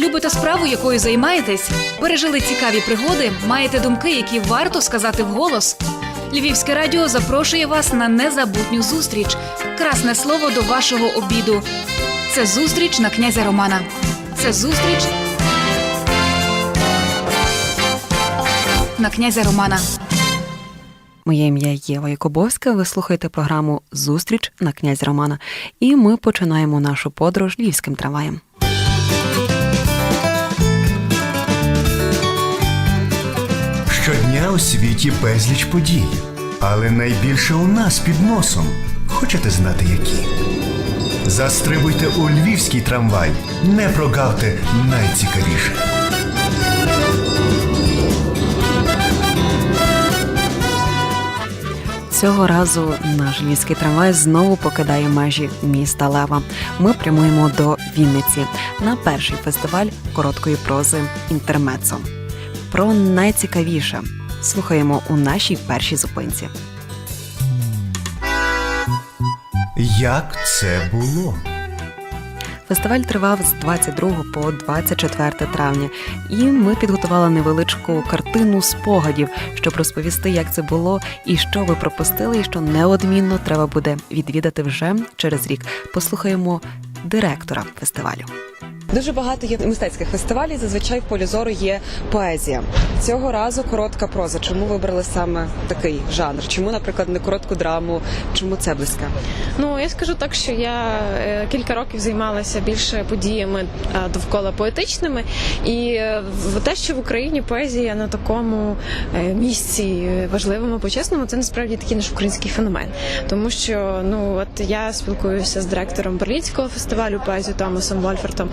Любите справу, якою займаєтесь? Пережили цікаві пригоди? Маєте думки, які варто сказати вголос? Львівське радіо запрошує вас на незабутню зустріч. Красне слово до вашого обіду. Це зустріч на князя Романа. Це зустріч на князя Романа. Моє ім'я Єва Якубовська. Ви слухаєте програму Зустріч на князь Романа. І ми починаємо нашу подорож львівським трамваєм. У світі безліч подій, але найбільше у нас під носом. Хочете знати які? Застрибуйте у львівський трамвай. Не прогавте найцікавіше. Цього разу наш львівський трамвай знову покидає межі міста Лева. Ми прямуємо до Вінниці на перший фестиваль короткої прози Інтермецо. Про найцікавіше слухаємо у нашій першій зупинці. Як це було? Фестиваль тривав з 22 по 24 травня, і ми підготували невеличку картину спогадів, щоб розповісти, як це було, і що ви пропустили, і що неодмінно треба буде відвідати вже через рік. Послухаємо директора фестивалю. Дуже багато є мистецьких фестивалів. Зазвичай в полі зору є поезія. Цього разу коротка проза. Чому вибрали саме такий жанр? Чому, наприклад, не коротку драму? Чому це близьке? Ну я скажу так, що я е, кілька років займалася більше подіями довкола поетичними, і е, те, що в Україні поезія на такому е, місці важливому, почесному, це насправді такий наш український феномен. Тому що ну от я спілкуюся з директором берлінського фестивалю поезії Томасом Вольфертом,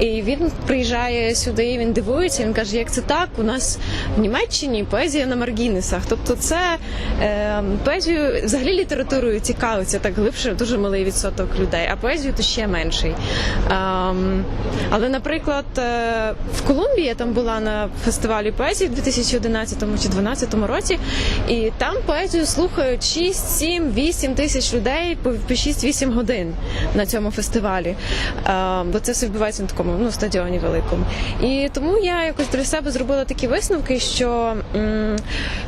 і він приїжджає сюди, він дивується. Він каже, як це так? У нас в Німеччині поезія на маргінесах. Тобто, це е, поезію взагалі літературою цікавиться так глибше, дуже малий відсоток людей, а поезію то ще менший. Ем, але, наприклад, е, в Колумбії я там була на фестивалі поезії в 2011 чи 2012 році, і там поезію слухають 6, 7, 8 тисяч людей по по 6-8 годин на цьому фестивалі. Ем, бо це все відбувається такому ну, стадіоні великому. І тому я якось для себе зробила такі висновки, що м,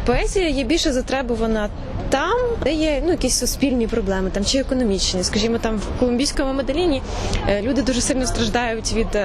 поезія є більше затребувана там, де є ну, якісь суспільні проблеми, там чи економічні. Скажімо, там в колумбійському Меделіні е, люди дуже сильно страждають від.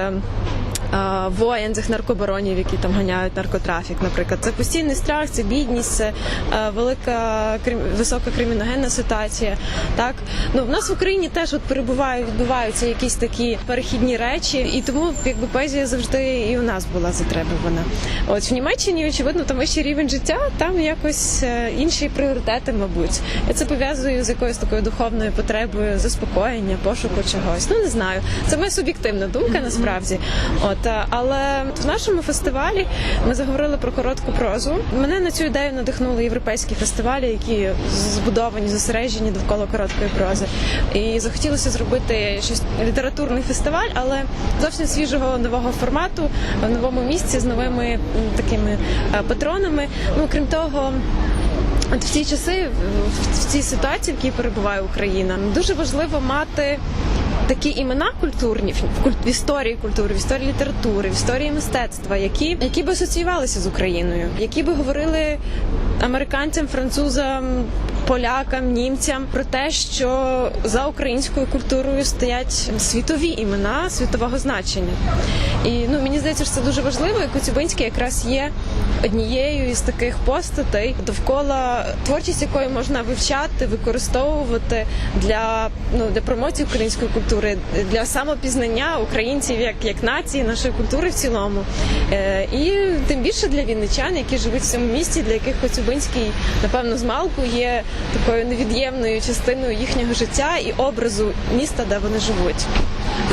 Е, Воєн цих наркобаронів, які там ганяють наркотрафік, наприклад, це постійний страх, це бідність, це е, велика висока криміногенна ситуація. Так ну в нас в Україні теж от перебувають, відбуваються якісь такі перехідні речі, і тому якби поезія завжди і у нас була затребувана. От в Німеччині, очевидно, там вищий рівень життя, там якось е, інші пріоритети, мабуть. Я це пов'язую з якоюсь такою духовною потребою заспокоєння, пошуку чогось. Ну не знаю. Це моя суб'єктивна думка насправді. От е, але в нашому фестивалі ми заговорили про коротку прозу. Мене на цю ідею надихнули європейські фестивалі, які збудовані, зосереджені довкола короткої прози. І захотілося зробити щось літературний фестиваль, але зовсім свіжого нового формату, в новому місці з новими такими е, патронами. Ну крім того. От в ці часи, в цій ситуації, в якій перебуває Україна, дуже важливо мати такі імена культурні в куль- в історії культури, в історії літератури, в історії мистецтва, які, які би асоціювалися з Україною, які би говорили американцям, французам, полякам, німцям про те, що за українською культурою стоять світові імена світового значення. І ну мені здається, що це дуже важливо. І Коцюбинський якраз є однією із таких постатей, довкола творчість якої можна вивчати, використовувати для ну для промоції української культури, для самопізнання українців як, як нації, нашої культури в цілому. Е, і тим більше для вінничан, які живуть в цьому місті, для яких Коцюбинський, напевно, з малку є такою невід'ємною частиною їхнього життя і образу міста, де вони живуть.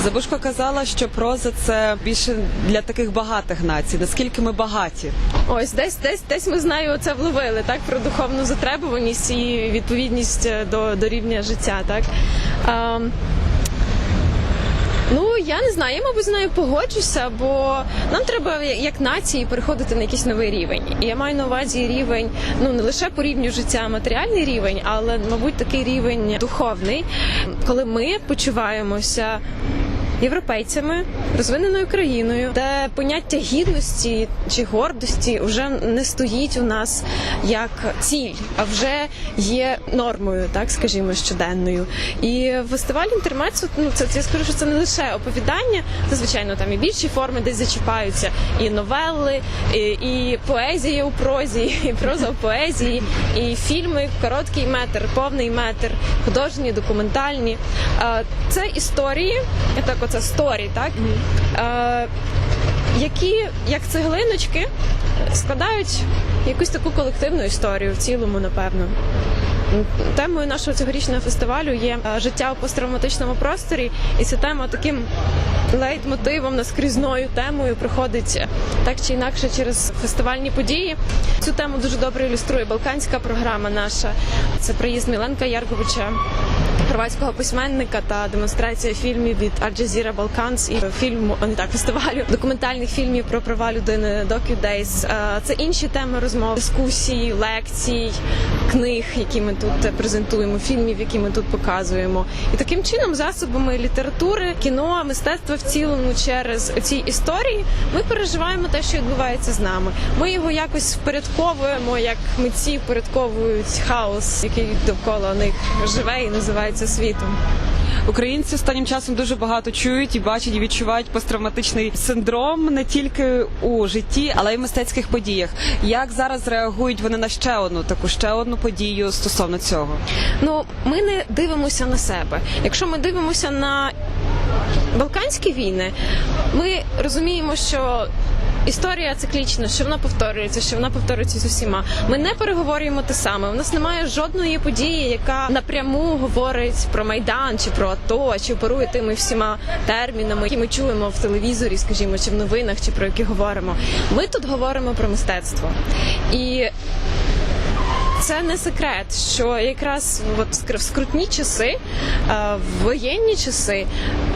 Забушко казала, що проза це більше для таких багатих націй. Наскільки ми багаті? Ось десь десь десь ми знаю це вловили так про духовну затребуваність і відповідність е, до, до рівня життя. Так а, ну я не знаю, я мабуть з нею погоджуся, бо нам треба як нації переходити на якийсь новий рівень. І я маю на увазі рівень, ну не лише по рівню життя, матеріальний рівень, але мабуть такий рівень духовний, коли ми почуваємося європейцями, розвиненою країною, де поняття гідності чи гордості вже не стоїть у нас як ціль, а вже є нормою, так скажімо, щоденною. І фестиваль інтермецу, ну це я скажу, що це не лише оповідання, це звичайно там і більші форми десь зачіпаються, і новели, і, і поезія у прозі, і проза у поезії, і фільми, короткий метр, повний метр, художні, документальні. Е, Це історії, так оце сторі, так Е, які як цеглиночки складають якусь таку колективну історію в цілому, напевно. Темою нашого цьогорічного фестивалю є е, життя у посттравматичному просторі, і ця тема таким лейтмотивом, наскрізною темою проходить е, так чи інакше через фестивальні події. Цю тему дуже добре ілюструє балканська програма наша. Це приїзд Міленка Ярковича, хорватського письменника та демонстрація фільмів від Jazeera Balkans і фільму не так фестивалю документальних фільмів про права людини DocuDays. Е, Це інші теми розмов, дискусій, лекцій, книг, які ми тут презентуємо, фільмів, які ми тут показуємо. І таким чином, засобами літератури, кіно, мистецтва в цілому через ці історії ми переживаємо те, що відбувається з нами. Ми його якось впорядковуємо, як митці впорядковують хаос, який довкола них живе і називається світом. Українці останнім часом дуже багато чують і бачать і відчувають посттравматичний синдром не тільки у житті, але й в мистецьких подіях. Як зараз реагують вони на ще одну таку ще одну подію стосовно цього? Ну, ми не дивимося на себе. Якщо ми дивимося на Балканські війни, ми розуміємо, що історія циклічна, що вона повторюється, що вона повторюється з усіма. Ми не переговорюємо те саме. У нас немає жодної події, яка напряму говорить про майдан чи про АТО, чи оперує тими всіма термінами, які ми чуємо в телевізорі, скажімо, чи в новинах, чи про які говоримо. Ми тут говоримо про мистецтво і. Це не секрет, що якраз от в скрутні часи, е, в воєнні часи,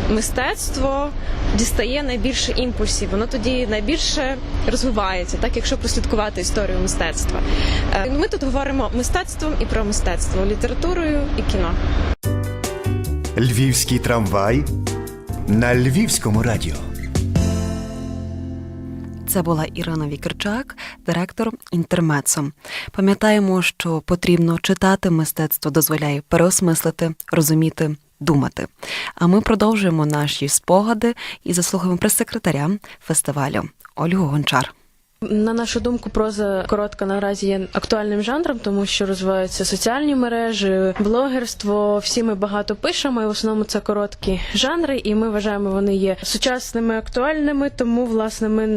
мистецтво дістає найбільше імпульсів. Воно тоді найбільше розвивається, так якщо прослідкувати історію мистецтва. Е, Ми тут говоримо мистецтвом і про мистецтво, літературою і кіно. Львівський трамвай на Львівському радіо. Це була Ірина Вікерчак, директор інтермецо. Пам'ятаємо, що потрібно читати мистецтво дозволяє переосмислити, розуміти, думати. А ми продовжуємо наші спогади і заслухаємо прес-секретаря фестивалю Ольгу Гончар. На нашу думку, проза коротка наразі є актуальним жанром, тому що розвиваються соціальні мережі, блогерство. Всі ми багато пишемо, і в основному це короткі жанри, і ми вважаємо, вони є сучасними, актуальними. Тому, власне, ми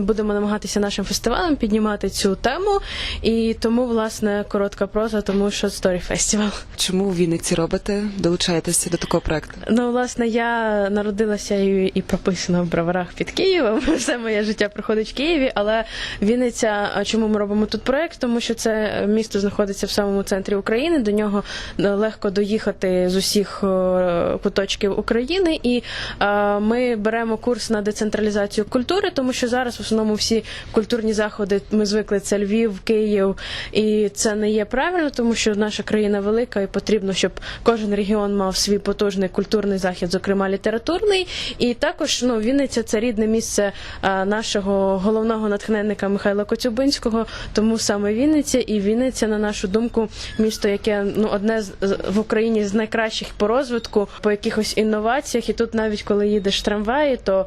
будемо намагатися нашим фестивалем піднімати цю тему. І тому, власне, коротка проза, тому що сторі фестивал. Чому у Вінниці робите? Долучаєтеся до такого проекту? Ну, власне, я народилася і, і прописана в броварах під Києвом. Все моє життя проходить в Києві, але Вінниця, чому ми робимо тут проект? Тому що це місто знаходиться в самому центрі України. До нього е, легко доїхати з усіх е, куточків України, і е, ми беремо курс на децентралізацію культури, тому що зараз в основному всі культурні заходи ми звикли це Львів, Київ, і це не є правильно, тому що наша країна велика і потрібно, щоб кожен регіон мав свій потужний культурний захід, зокрема літературний. І також ну Вінниця це рідне місце нашого головного натхненника Михайла Коцюбинського. Тому саме Вінниця і Вінниця, на нашу думку, місто, яке ну одне з в Україні з найкращих по розвитку, по якихось інноваціях. І тут навіть коли їдеш трамваї, то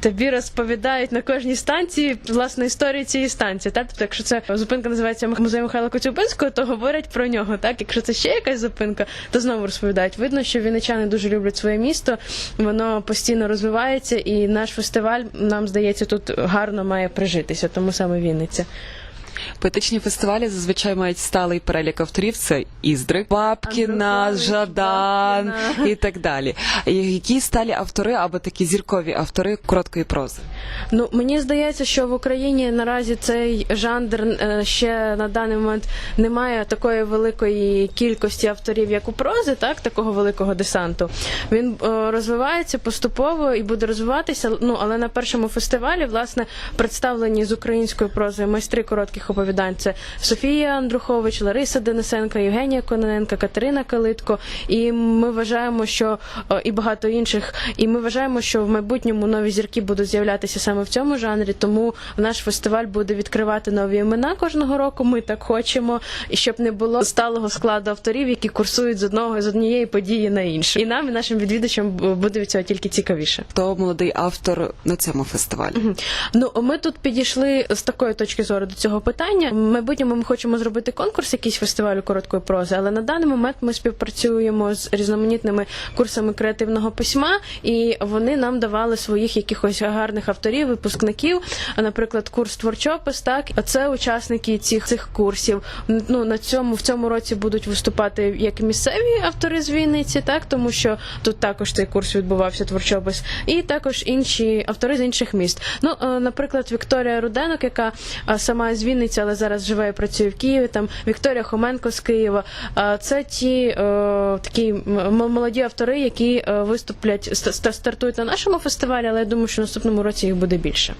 тобі розповідають на кожній станції власне історію цієї станції. Так, тобто, якщо це зупинка називається музей Михайла Коцюбинського, то говорять про нього. Так, якщо це ще якась зупинка, то знову розповідають. Видно, що вінничани дуже люблять своє місто, воно постійно розвивається, і наш фестиваль нам здається тут гарно має прижитися, тому саме Вінниця. Поетичні фестивалі зазвичай мають сталий перелік авторів. Це Іздрик, Бабкіна, Жадан і так далі. Які сталі автори або такі зіркові автори короткої прози? Ну мені здається, що в Україні наразі цей жанр е, ще на даний момент не має такої великої кількості авторів, як у прози, так такого великого десанту. Він е, розвивається поступово і буде розвиватися. Ну але на першому фестивалі власне представлені з українською прозою майстри коротких оповідань це Софія Андрухович, Лариса Денисенка, Євгенія Кононенка, Катерина Калитко. І ми вважаємо, що е, і багато інших. І ми вважаємо, що в майбутньому нові зірки будуть з'являтися саме в цьому жанрі. Тому наш фестиваль буде відкривати нові імена кожного року. Ми так хочемо, щоб не було сталого складу авторів, які курсують з одного з однієї події на іншу. І нам, і нашим відвідувачам буде від цього тільки цікавіше. Хто молодий автор на цьому фестивалі? Ну, ми тут підійшли з такої точки зору до цього питання. В майбутньому ми хочемо зробити конкурс, якийсь фестивалю короткої прози, але на даний момент ми співпрацюємо з різноманітними курсами креативного письма, і вони нам давали своїх якихось гарних авторів, випускників. А, Наприклад, курс творчопис, так це учасники цих цих курсів. Ну на цьому в цьому році будуть виступати як місцеві автори з Вінниці, так тому що тут також цей курс відбувався творчопис, і також інші автори з інших міст. Ну, е, наприклад, Вікторія Руденок, яка сама з Вінниці, але зараз живе і працює в Києві. Там Вікторія Хоменко з Києва. Це ті е, такі молоді автори, які е, виступлять ст- ст- стартують на нашому фестивалі, але я думаю, що наступному році їх буде більше.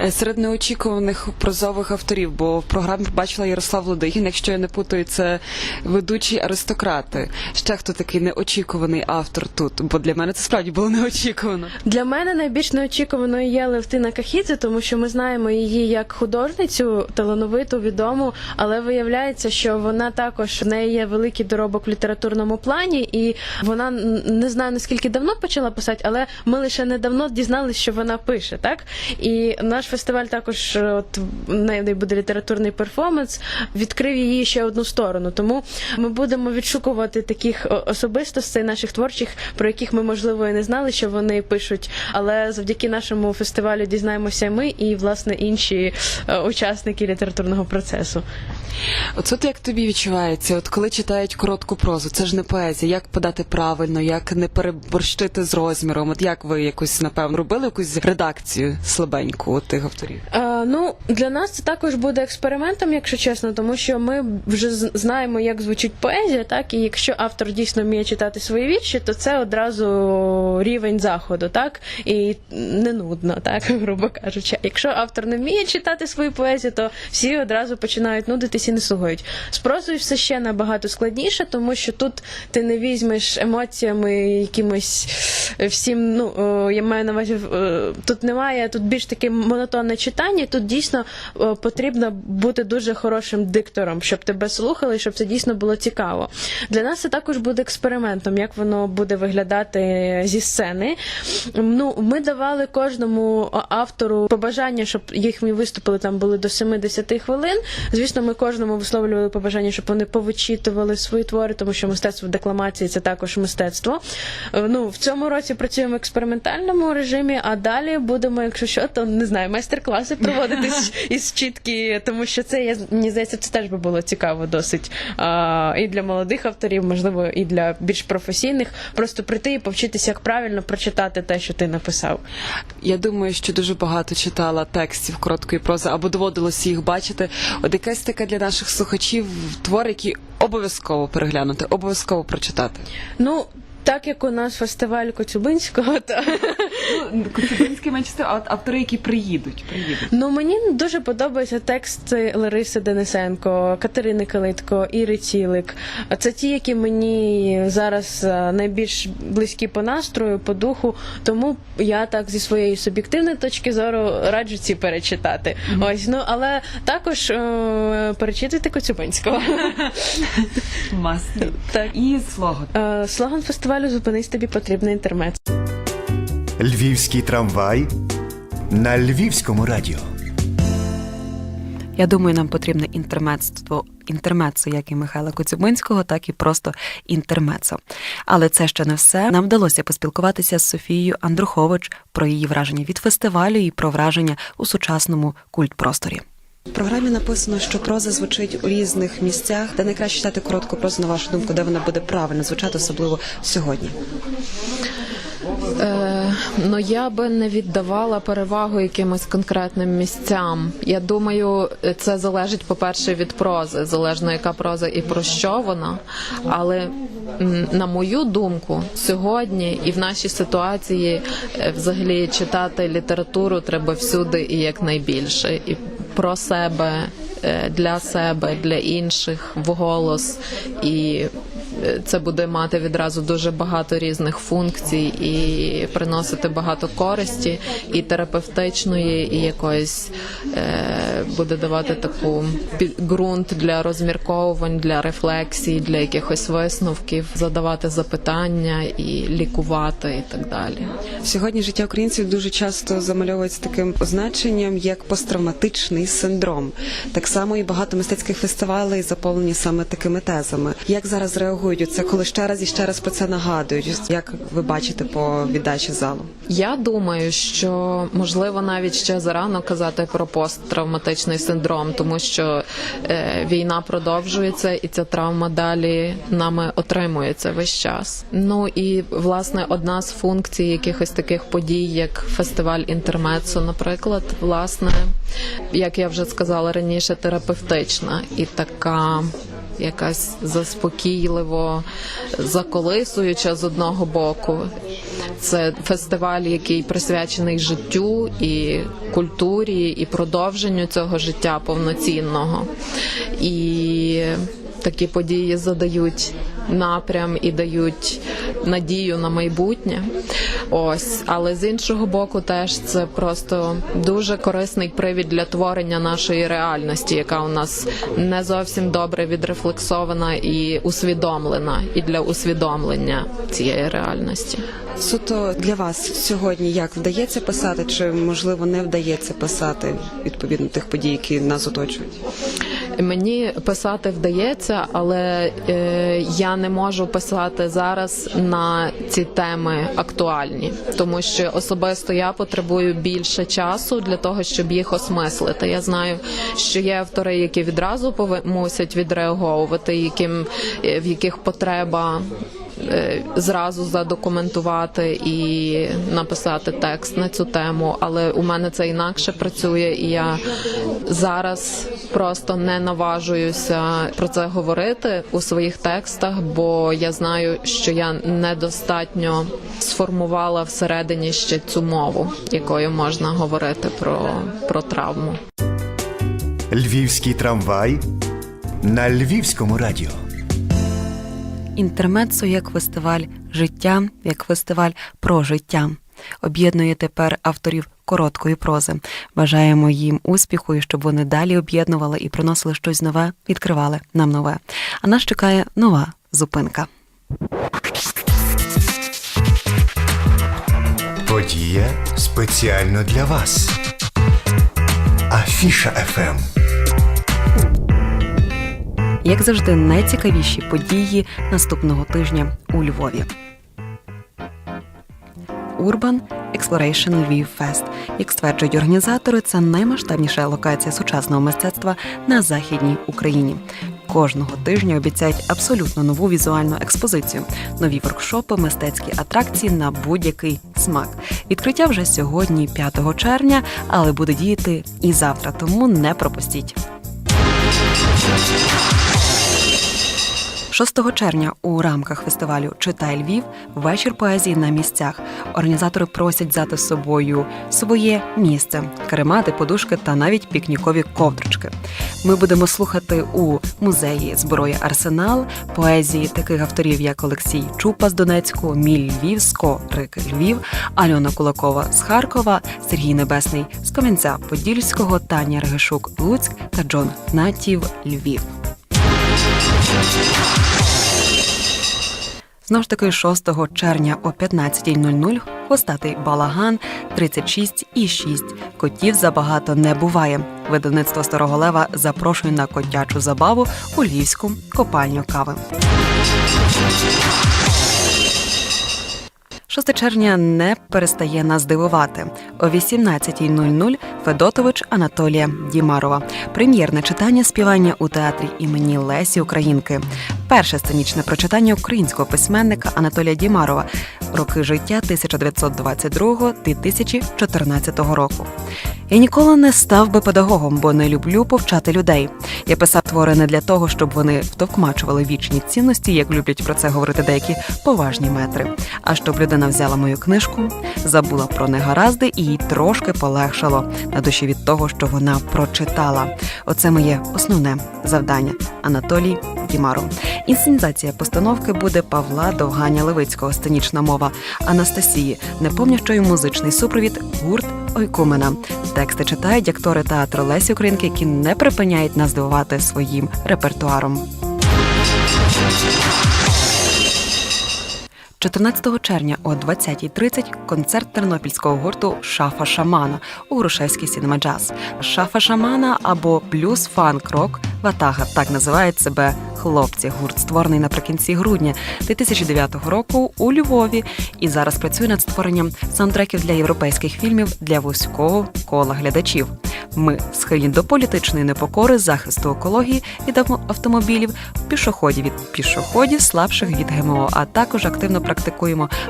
Е, Серед неочікуваних прозових авторів, бо в програмі бачила Ярослав Лодигін, якщо я не путаю, це ведучі аристократи. Ще хто такий неочікуваний автор тут? Бо для мене це справді було неочікувано. Для мене найбільш неочікуваною є Левтина Кахідзе, тому що ми знаємо її як художницю, талановиту, відому, але виявляється, що вона також в неї є великий доробок в літературному плані, і вона не знаю наскільки давно почала писати, але ми лише недавно дізналися, що вона пише, так? І наш фестиваль також, е, от неї буде літературний перформанс, відкрив її ще одну сторону. Тому ми будемо відшукувати таких особистостей наших творчих, про яких ми можливо і не знали, що вони пишуть. Але завдяки нашому фестивалю дізнаємося ми і власне інші е, учасники літературного процесу. От от як тобі відчувається, от коли читають коротку прозу, це ж не поезія. Як подати правильно, як не переборщити з розміром? От як ви якось напевно робили якусь редакцію слабеньку от тих авторів? Е, ну для нас це також буде експериментом, якщо чесно, тому що ми вже знаємо, як звучить поезія, так і якщо автор дійсно вміє читати свої вірші, то це одразу рівень заходу, так і не нудно, так грубо кажучи. Якщо автор не вміє читати свою поезію, то всі одразу починають нудитись і не слухають. З прозою все ще набагато складніше, тому що тут ти не візьмеш емоціями якимось всім. Ну е, я маю на увазі, е, тут немає, тут більш таке монотонне читання. Тут дійсно е, потрібно бути дуже хорошим диктором, щоб тебе слухали, щоб це дійсно було цікаво. Для нас це також буде експериментом, як воно буде виглядати зі сцени. Ну, ми давали кожному автору побажання, щоб їхні виступили там були до 70 хвилин. Звісно, ми кожному висловлювали побажання, щоб вони повичитували свої твори, тому що мистецтво декламації це також мистецтво. Е, Ну, в цьому році працюємо в експериментальному режимі, а далі будемо, якщо що, то не знаю, майстер-класи проводити із чітки, тому що це я мені здається, це теж би було цікаво досить а, і для молодих авторів, можливо, і для більш професійних. Просто прийти і повчитися, як правильно прочитати те, що ти написав. Я думаю, що дуже багато читала текстів короткої прози або доводилося їх бачити. От якась така для наших слухачів твор, який обов'язково переглянути, обов'язково прочитати. Ну. Так як у нас фестиваль Коцюбинського, то Ну, Коцюбинський менше, а от автори, які приїдуть, приїдуть. Ну мені дуже подобаються тексти Лариси Денисенко, Катерини Калитко, Іри Цілик. Це ті, які мені зараз е, найбільш близькі по настрою, по духу. Тому я так зі своєї суб'єктивної точки зору раджу ці перечитати. Ось ну але також е, перечитуйте Коцюбинського. Маслі. Так. І слоган. Е, Слоган фестивалю Зупинись тобі потрібний інтермет. Львівський трамвай на львівському радіо. Я думаю, нам потрібне інтермецтво, інтермецо, як і Михайла Коцюбинського, так і просто інтермецо. Але це ще не все. Нам вдалося поспілкуватися з Софією Андрухович про її враження від фестивалю і про враження у сучасному культпросторі. В програмі написано, що проза звучить у різних місцях, де найкраще читати коротку прозу, на вашу думку, де вона буде правильно звучати, особливо сьогодні. Е, ну я би не віддавала перевагу якимось конкретним місцям. Я думаю, це залежить, по-перше, від прози, залежно яка проза і про що вона. Але на мою думку, сьогодні і в нашій ситуації е, взагалі читати літературу треба всюди і якнайбільше. І про себе е, для себе, для інших вголос, і це буде мати відразу дуже багато різних функцій і приносити багато користі і терапевтичної, і якоїсь е, буде давати таку ґрунт для розмірковувань, для рефлексій, для якихось висновків, задавати запитання і лікувати, і так далі. Сьогодні життя українців дуже часто замальовується таким означенням, як посттравматичний синдром. Так само і багато мистецьких фестивалей заповнені саме такими тезами. Як зараз реагують у це, коли ще раз і ще раз про це нагадують? Як ви бачите по віддачі залу? Я думаю, що можливо навіть ще зарано казати про посттравматичний синдром, тому що е, війна продовжується і ця травма далі нами отримується весь час. Ну і власне одна з функцій якихось таких подій, як фестиваль інтермецо, наприклад, власне, як я вже сказала раніше, терапевтична і така. Якась заспокійливо заколисуюча з одного боку. Це фестиваль, який присвячений життю і культурі, і продовженню цього життя повноцінного. І такі події задають напрям і дають надію на майбутнє. Ось, але з іншого боку, теж це просто дуже корисний привід для творення нашої реальності, яка у нас не зовсім добре відрефлексована і усвідомлена, і для усвідомлення цієї реальності. Суто для вас сьогодні як вдається писати, чи можливо не вдається писати відповідно тих подій, які нас оточують? Мені писати вдається, але е, я не можу писати зараз на ці теми актуальні, тому що особисто я потребую більше часу для того, щоб їх осмислити. Я знаю, що є автори, які відразу мусять відреагувати, яким е, в яких потреба. Е, Зразу задокументувати і написати текст на цю тему, але у мене це інакше працює, і я зараз просто не наважуюся про це говорити у своїх текстах, бо я знаю, що я недостатньо сформувала всередині ще цю мову, якою можна говорити про, про травму. Львівський трамвай на Львівському радіо. Інтермецо як фестиваль життя, як фестиваль про життя. Об'єднує тепер авторів короткої прози. Бажаємо їм успіху і щоб вони далі об'єднували і приносили щось нове, відкривали нам нове. А нас чекає нова зупинка. Подія спеціально для вас. Афіша. ФМ. Як завжди, найцікавіші події наступного тижня у Львові. Urban Exploration Lviv Fest. Як стверджують організатори, це наймасштабніша локація сучасного мистецтва на західній Україні. Кожного тижня обіцяють абсолютно нову візуальну експозицію, нові воркшопи, мистецькі атракції на будь-який смак. Відкриття вже сьогодні, 5 червня, але буде діяти і завтра, тому не пропустіть. 6 червня у рамках фестивалю Читай Львів вечір поезії на місцях. Організатори просять взяти з собою своє місце, каремати, подушки та навіть пікнікові ковдрочки. Ми будемо слухати у музеї зброї Арсенал поезії таких авторів, як Олексій Чупа з Донецьку, Міль Львівсько, Рик Львів, Альона Кулакова з Харкова, Сергій Небесний з Кам'янця Подільського, Таня Регишук Луцьк та Джон Гнатів Львів. Знову ж таки, 6 червня о 15.00 хвостатий балаган 36 і 6. Котів забагато не буває. Видавництво Старого Лева запрошує на котячу забаву у львівську копальню кави. 6 червня не перестає нас дивувати. О 18.00 Федотович Анатолія Дімарова. Прем'єрне читання співання у театрі імені Лесі Українки. Перше сценічне прочитання українського письменника Анатолія Дімарова роки життя 1922-2014 року. Я ніколи не став би педагогом, бо не люблю повчати людей. Я писав твори не для того, щоб вони втовкмачували вічні цінності, як люблять про це говорити деякі поважні метри. А щоб людина взяла мою книжку, забула про негаразди і їй трошки полегшало на душі від того, що вона прочитала. Оце моє основне завдання. Анатолій Дімаров. Інсценізація постановки буде Павла Довганя Левицького, сценічна мова Анастасії, непомнящої музичний супровід гурт Ойкумена. Тексти читають актори театру Лесі Українки, які не припиняють нас дивувати своїм репертуаром. 14 червня о 20.30 концерт тернопільського гурту Шафа Шамана у Грушевській Сінема Джаз. Шафа Шамана або блюз фанк рок Ватага так називають себе хлопці. Гурт створений наприкінці грудня 2009 року у Львові і зараз працює над створенням саундтреків для європейських фільмів для вузького кола глядачів. Ми схильні до політичної непокори, захисту екології від автомобілів, пішоходів від пішоходів, слабших від ГМО, а також активно практикуємо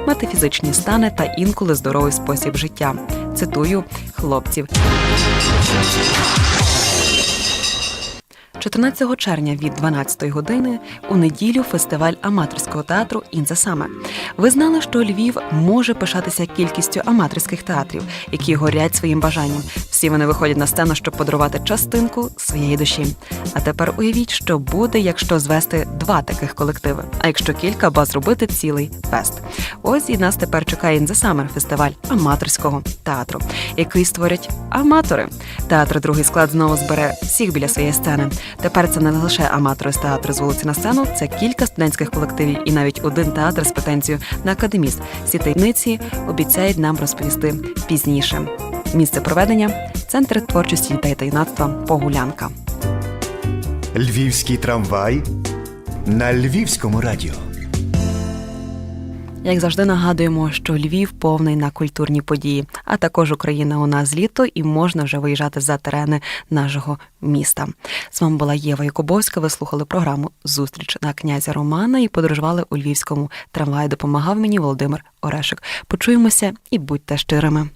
метафізичні стани та інколи здоровий спосіб життя. Цитую хлопців. 14 червня від 12 години у неділю фестиваль аматорського театру «Інза Саме». Ви знали, що Львів може пишатися кількістю аматорських театрів, які горять своїм бажанням. Всі вони виходять на сцену, щоб подарувати частинку своєї душі. А тепер уявіть, що буде, якщо звести два таких колективи, а якщо кілька, ба зробити цілий фест. Ось і нас тепер чекає «In the Summer» – фестиваль аматорського театру, який створять аматори. Театр другий склад знову збере всіх біля своєї сцени. Тепер це не лише аматори з театру з вулиці на сцену, це кілька студентських колективів і навіть один театр з претензією на академіст. Всі таємниці обіцяють нам розповісти пізніше. Місце проведення центр творчості дітей та юнацтва Погулянка. Львівський трамвай на львівському радіо. Як завжди нагадуємо, що Львів повний на культурні події, а також Україна у нас літо, і можна вже виїжджати за терени нашого міста. З вами була Єва Якубовська. Ви слухали програму Зустріч на князя Романа і подорожували у львівському трамваї. Допомагав мені Володимир Орешик. Почуємося і будьте щирими.